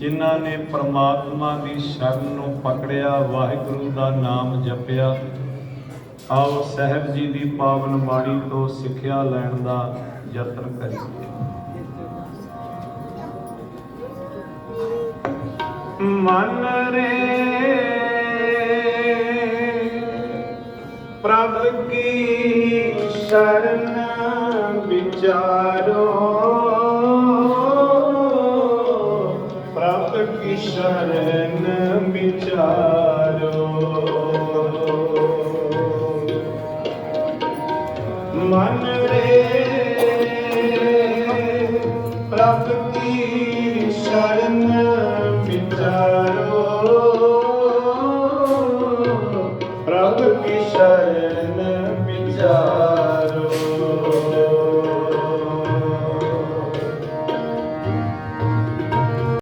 ਜਿਨ੍ਹਾਂ ਨੇ ਪ੍ਰਮਾਤਮਾ ਦੀ ਸ਼ਰਨ ਨੂੰ ਪਕੜਿਆ, ਵਾਹਿਗੁਰੂ ਦਾ ਨਾਮ ਜਪਿਆ, ਆਓ ਸਹਿਬ ਜੀ ਦੀ ਪਾਵਨ ਬਾਣੀ ਤੋਂ ਸਿੱਖਿਆ ਲੈਣ ਦਾ ਯਤਨ ਕਰੀਏ। ਮਨ ਰੇ ਪ੍ਰਭ ਕੀ ਸ਼ਰਨ ਵਿਚਾਰੋ। ਆਪ ਕੀ ਸ਼ਰਨ ਮਨ ਰੇ ਪ੍ਰਭ ਕੀ ਵਿਚਾਰੋ। ਪ੍ਰਭ ਕੀ